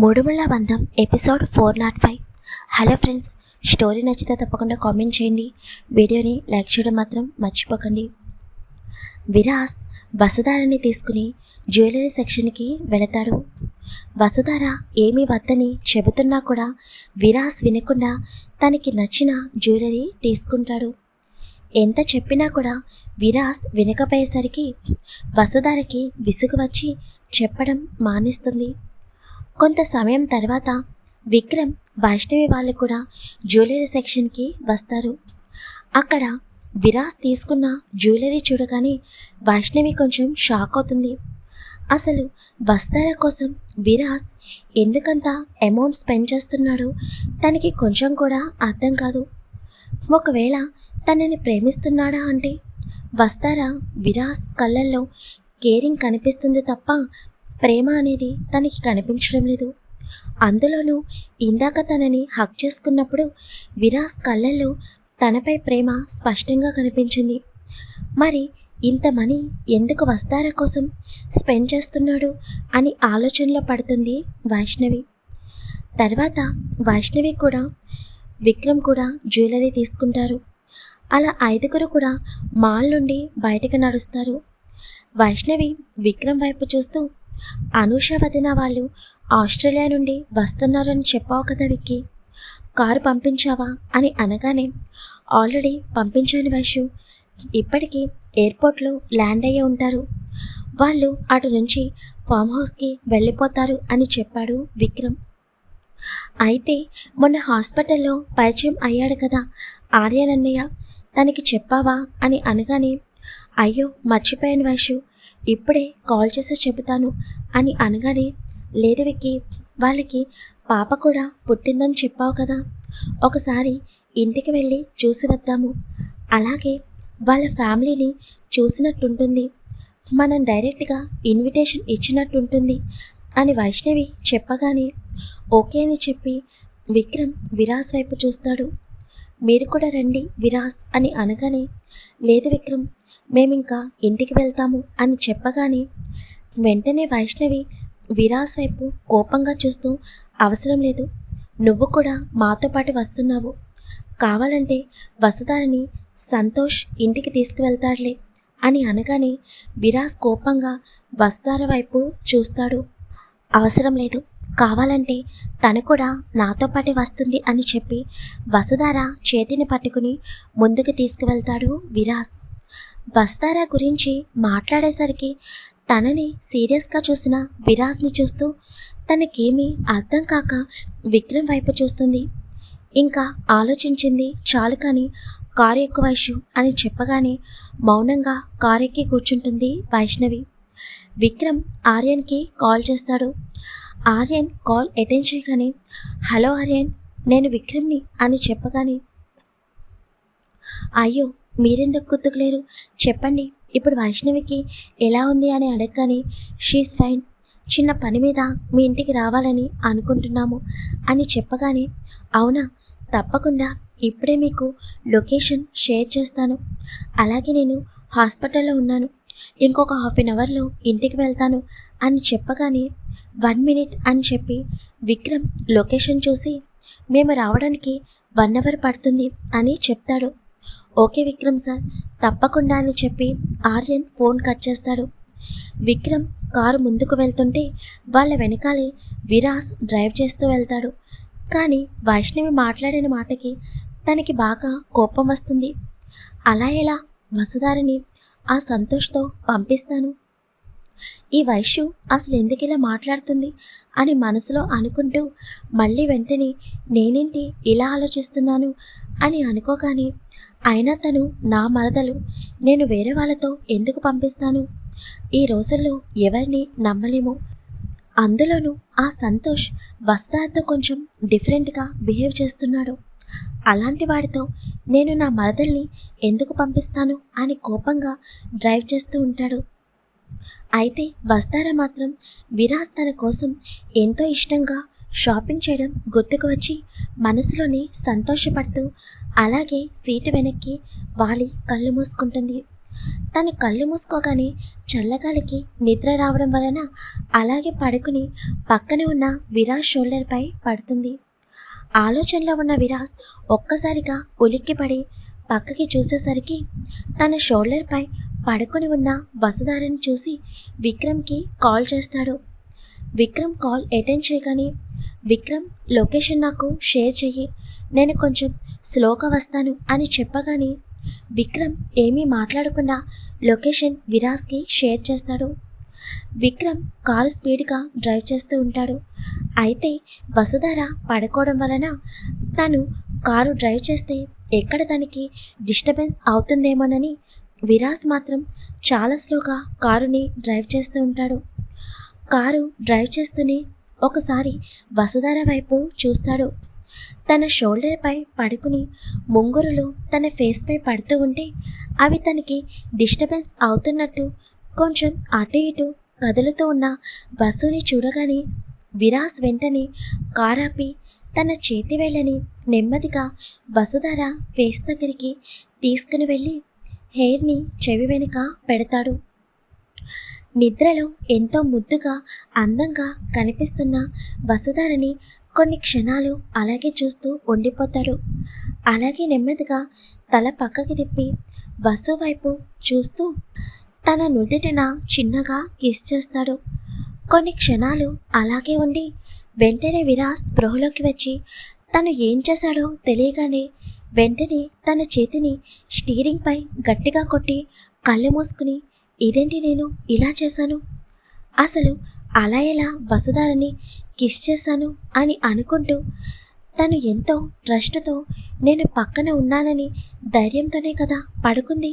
Moodumulla Bandham episode four naught five. Hello friends story నచ్చితే తప్పకుండా comment చేయండి. వీడియోని లైక్ చేయడం మాత్రం మర్చిపోకండి. విరాస్ వసుధారని తీసుకుని జ్యువెలరీ సెక్షన్కి వెళతాడు. వసుధార ఏమీ వద్దని చెబుతున్నా కూడా విరాస్ వినకుండా తనకి నచ్చిన జ్యువెలరీ తీసుకుంటాడు. ఎంత చెప్పినా కూడా విరాస్ వినకపోయేసరికి వసుధారకి విసుగు వచ్చి చెప్పడం మానేస్తుంది. కొంత సమయం తర్వాత విక్రమ్ వైష్ణవి వాళ్ళు కూడా జ్యువెలరీ సెక్షన్కి వస్తారు. అక్కడ విరాస్ తీసుకున్న జ్యువెలరీ చూడగానే వైష్ణవి కొంచెం షాక్ అవుతుంది. అసలు వస్తారా కోసం విరాస్ ఎందుకంత అమౌంట్ స్పెండ్ చేస్తున్నాడో తనకి కొంచెం కూడా అర్థం కాదు. ఒకవేళ తనని ప్రేమిస్తున్నాడా అంటే వస్తారా విరాస్ కళ్ళల్లో కేరింగ్ కనిపిస్తుంది తప్ప ప్రేమ అనేది తనకి కనిపించడం లేదు. అందులోనూ ఇందాక తనని హక్ చేసుకున్నప్పుడు విరాస్ కళ్ళల్లో తనపై ప్రేమ స్పష్టంగా కనిపించింది. మరి ఇంత మనీ ఎందుకు వస్తారా కోసం స్పెండ్ చేస్తున్నాడు అని ఆలోచనలో పడుతుంది వైష్ణవి. తర్వాత వైష్ణవి కూడా విక్రమ్ కూడా జ్యువెలరీ తీసుకుంటారు. అలా ఐదుగురు కూడా మాల్ నుండి బయటకు నడుస్తారు. వైష్ణవి విక్రమ్ వైపు చూస్తూ అనూష వదిన వాళ్ళు ఆస్ట్రేలియా నుండి వస్తున్నారని చెప్పావు కదా విక్కీ. కారు పంపించావా అని అనగానే ఆల్రెడీ పంపించాను వైషు ఇప్పటికీ ఎయిర్పోర్ట్లో ల్యాండ్ అయ్యే ఉంటారు. వాళ్ళు అటు నుంచి ఫామ్ హౌస్కి వెళ్ళిపోతారు అని చెప్పాడు విక్రమ్. అయితే మొన్న హాస్పిటల్లో పరిచయం అయ్యాడు కదా ఆర్యనన్నయ్య. తనకి చెప్పావా అని అనగానే అయ్యో మర్చిపోయాను వైషు. ఇప్పుడే కాల్ చేసి చెబుతాను అని అనగానే లేదు విక్కి వాళ్ళకి పాప కూడా పుట్టిందని చెప్పావు కదా. ఒకసారి ఇంటికి వెళ్ళి చూసి వద్దాము. అలాగే వాళ్ళ ఫ్యామిలీని చూసినట్టుంటుంది. మనం డైరెక్ట్గా ఇన్విటేషన్ ఇచ్చినట్టుంటుంది అని వైష్ణవి చెప్పగానే ఓకే అని చెప్పి విక్రమ్ విరాస్ వైపు చూస్తాడు. మీరు కూడా రండి విరాస్ అని అనగానే లేదు విక్రమ్ మేమింకా ఇంటికి వెళ్తాము అని చెప్పగానే వెంటనే వైష్ణవి విరాస్ వైపు కోపంగా చూస్తూ అవసరం లేదు. నువ్వు కూడా మాతో పాటు వస్తున్నావు. కావాలంటే వసుధారని సంతోష్ ఇంటికి తీసుకువెళ్తాడులే అని అనగానే విరాస్ కోపంగా వసుధార వైపు చూస్తాడు. అవసరం లేదు. కావాలంటే తను కూడా నాతో పాటే వస్తుంది అని చెప్పి వసుధార చేతిని పట్టుకుని ముందుకు తీసుకువెళ్తాడు విరాస్ వస్తారా గురించి మాట్లాడేసరికి తనని సీరియస్గా చూసిన విరాజ్ని చూస్తూ తనకేమీ అర్థం కాక విక్రమ్ వైపు చూస్తుంది. ఇంకా ఆలోచించింది చాలు కానీ కారు ఎక్కువ వైషు అని చెప్పగానే మౌనంగా కారు ఎక్కి కూర్చుంటుంది వైష్ణవి. విక్రమ్ ఆర్యన్కి కాల్ చేస్తాడు. ఆర్యన్ కాల్ అటెండ్ చేయగానే హలో ఆర్యన్ నేను విక్రమ్ని అని చెప్పగానే అయ్యో మీరెందుకు గుర్తుకులేరు? చెప్పండి. ఇప్పుడు వైష్ణవికి ఎలా ఉంది అని అడగగానే షీస్ ఫైన్ చిన్న పని మీద మీ ఇంటికి రావాలని అనుకుంటున్నాము అని చెప్పగానే అవునా? తప్పకుండా. ఇప్పుడే మీకు లొకేషన్ షేర్ చేస్తాను. అలాగే నేను హాస్పిటల్లో ఉన్నాను. ఇంకొక హాఫ్ అన్ అవర్లో ఇంటికి వెళ్తాను అని చెప్పగానే వన్ మినిట్ అని చెప్పి విక్రమ్ లొకేషన్ చూసి మేము రావడానికి వన్ అవర్ పడుతుంది అని చెప్తాడు. Okay Vikram sir. తప్పకుండా అని చెప్పి ఆర్యన్ ఫోన్ కట్ చేస్తాడు. విక్రమ్ కారు ముందుకు వెళ్తుంటే వాళ్ళ వెనకాలే విరాస్ డ్రైవ్ చేస్తూ వెళ్తాడు. కానీ వైష్ణవి మాట్లాడిన మాటకి తనకి బాగా కోపం వస్తుంది. అలా ఎలా? వసుధారిని ఆ సంతోష్తో పంపిస్తాను. ఈ వైశ్యు అసలు ఎందుకు ఇలా మాట్లాడుతుంది అని మనసులో అనుకుంటూ మళ్ళీ వెంటనే నేనేంటి ఇలా ఆలోచిస్తున్నాను అని అనుకోగానే అయినా తను నా మరదలు. నేను వేరే వాళ్ళతో ఎందుకు పంపిస్తాను? ఈ రోజుల్లో ఎవరిని నమ్మలేము. అందులోనూ ఆ సంతోష్ వస్తాతో కొంచెం డిఫరెంట్గా బిహేవ్ చేస్తున్నాడు. అలాంటి వాడితో నేను నా మరదల్ని ఎందుకు పంపిస్తాను అని కోపంగా డ్రైవ్ చేస్తూ ఉంటాడు. అయితే వస్తారా మాత్రం విరాజ్ తన కోసం ఎంతో ఇష్టంగా షాపింగ్ చేయడం గుర్తుకు వచ్చి మనసులోనే సంతోషపడుతూ అలాగే సీటు వెనక్కి వాలి కళ్ళు మూసుకుంటుంది. తను కళ్ళు మూసుకోగానే చల్లగాలికి నిద్ర రావడం వలన అలాగే పడుకుని పక్కనే ఉన్న విరాజ్ షోల్డర్పై పడుతుంది. ఆలోచనలో ఉన్న విరాజ్ ఒక్కసారిగా ఉలిక్కిపడి పక్కకి చూసేసరికి తన షోల్డర్పై పడుకొని ఉన్న వసుధారని చూసి విక్రమ్కి కాల్ చేస్తాడు. విక్రమ్ కాల్ అటెండ్ చేయగానే విక్రమ్ లొకేషన్ నాకు షేర్ చెయ్యి. నేను కొంచెం స్లోగా వస్తాను అని చెప్పగానే విక్రమ్ ఏమీ మాట్లాడకుండా లొకేషన్ విరాజ్కి షేర్ చేస్తాడు. విక్రమ్ కారు స్పీడ్గా డ్రైవ్ చేస్తూ ఉంటాడు. అయితే వసుధార పడుకోవడం వలన తను కారు డ్రైవ్ చేస్తే ఎక్కడ తనకి డిస్టర్బెన్స్ అవుతుందేమోనని విరాజ్ మాత్రం చాలా స్లోగా కారుని డ్రైవ్ చేస్తూ ఉంటాడు. కారు డ్రైవ్ చేస్తూనే ఒకసారి వసుధార వైపు చూస్తాడు. తన షోల్డర్పై పడుకుని ముంగురులు తన ఫేస్పై పడుతూ ఉంటే అవి తనకి డిస్టర్బెన్స్ అవుతున్నట్టు కొంచెం అటు ఇటు కదులుతూ ఉన్న వసుని చూడగానే విరాస్ వెంటనే కారాపి తన చేతి వేళ్ళని నెమ్మదిగా వసుధార ఫేస్ దగ్గరికి తీసుకుని వెళ్ళి హెయిర్ని చెవి వెనుక పెడతాడు. నిద్రలో ఎంతో ముద్దుగా అందంగా కనిపిస్తున్న వసుధారని కొన్ని క్షణాలు అలాగే చూస్తూ ఉండిపోతాడు. అలాగే నెమ్మదిగా తల పక్కకి తిప్పి వసు వైపు చూస్తూ తన నుదిటిన చిన్నగా కిస్ చేస్తాడు. కొన్ని క్షణాలు అలాగే ఉండి వెంటనే విరాస్ స్పృహలోకి వచ్చి తను ఏం చేశాడో తెలియగానే వెంటనే తన చేతిని స్టీరింగ్పై గట్టిగా కొట్టి కళ్ళు మూసుకుని ఇదేంటి నేను ఇలా చేశాను? అసలు అలా ఎలా వసుధారని కిస్ చేశాను అని అనుకుంటూ తను ఎంతో ట్రస్ట్తో నేను పక్కన ఉన్నానని ధైర్యంతోనే కదా పడుకుంది.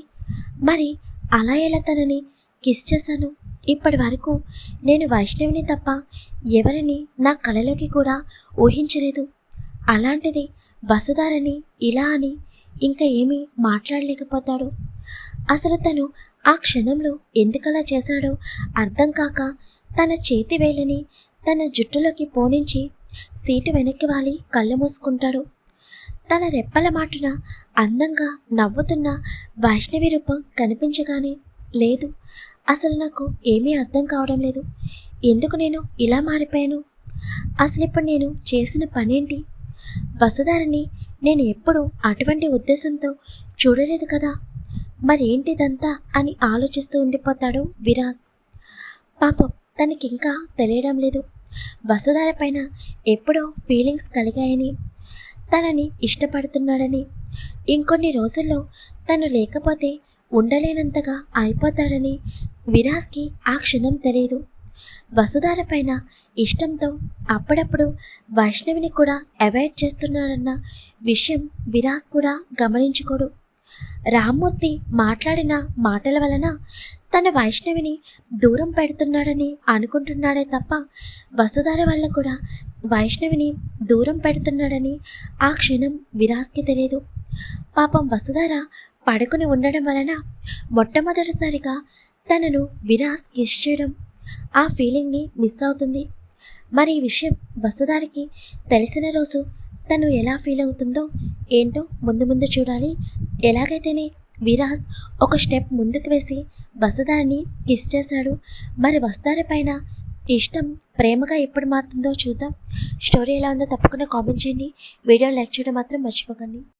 మరి అలా ఎలా తనని కిస్ చేశాను? ఇప్పటి వరకు నేను వైష్ణవిని తప్ప ఎవరిని నా కళలోకి కూడా ఊహించలేదు. అలాంటిది వసుధారని ఇలా అని ఇంకా ఏమీ మాట్లాడలేకపోతాడు. అసలు తను ఆ క్షణంలో ఎందుకలా చేశాడో అర్థం కాక తన చేతి వేలని తన జుట్టులోకి పోనించి సీటు వెనక్కి వాలి కళ్ళు మూసుకుంటాడు. తన రెప్పల మాటున అందంగా నవ్వుతున్న వైష్ణవి రూపం కనిపించగానే లేదు అసలు నాకు ఏమీ అర్థం కావడం లేదు. ఎందుకు నేను ఇలా మారిపోయాను? అసలు ఇప్పుడు నేను చేసిన పనేంటి? వసుధారని నేను ఎప్పుడు అటువంటి ఉద్దేశంతో చూడలేదు కదా. మరేంటిదంతా అని ఆలోచిస్తూ ఉండిపోతాడు విరాజ్. పాపం తనకింకా తెలియడం లేదు. వసుధార పైన ఎప్పుడో ఫీలింగ్స్ కలిగాయని తనని ఇష్టపడుతున్నాడని ఇంకొన్ని రోజుల్లో తను లేకపోతే ఉండలేనంతగా అయిపోతాడని విరాజ్కి ఆ క్షణం తెలియదు వసుధార పైన ఇష్టంతో అప్పుడప్పుడు వైష్ణవిని కూడా అవాయిడ్ చేస్తున్నాడన్న విషయం విరాజ్ కూడా గమనించుకోడు. రామ్మూర్తి మాట్లాడిన మాటల వలన తన వైష్ణవిని దూరం పెడుతున్నాడని అనుకుంటున్నాడే తప్ప వసుధార వల్ల కూడా వైష్ణవిని దూరం పెడుతున్నాడని ఆ క్షణం విరాస్కి తెలియదు. పాపం వసుధార పడుకుని ఉండడం వలన మొట్టమొదటిసారిగా తనను విరాస్ కిస్ చేయడం ఆ ఫీలింగ్ని మిస్ అవుతుంది. మరి ఈ విషయం వసుధారికి తెలిసిన రోజు తను ఎలా ఫీల్ అవుతుందో ఏంటో ముందు ముందు చూడాలి. ఎలాగైతేనే విరాజ్ ఒక స్టెప్ ముందుకు వేసి వసుధారిని కిస్ చేశాడు. మరి వసుధారి పైన ఇష్టం ప్రేమగా ఎప్పుడు మారుతుందో చూద్దాం. స్టోరీ ఎలా ఉందో తప్పకుండా కామెంట్ చేయండి. వీడియో లైక్ చేయడం మాత్రం మర్చిపోకండి.